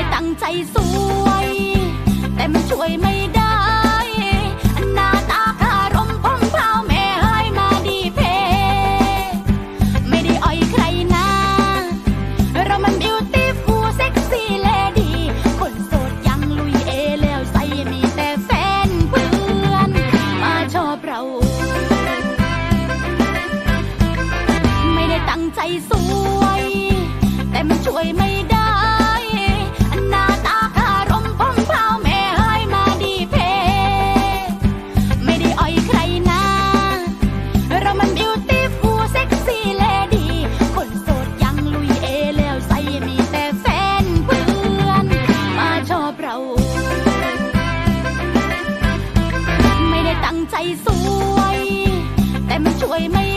ไม่ตั้งใจสวย แต่มันช่วยไม่ได้หน้าตาคารมพองเผาแม่เฮ้ยมาดีเพ ไม่ได้อ่อยใครนะ เรามันบิวตี้ฟูเซ็กซี่เลดี้คนโสดยังลุยเอแล้วใส่มีแต่แฟนเพื่อน มาชอบเรา ไม่ได้ตั้งใจสวย แต่มันช่วยไม่ สวย แต่มันช่วยไม่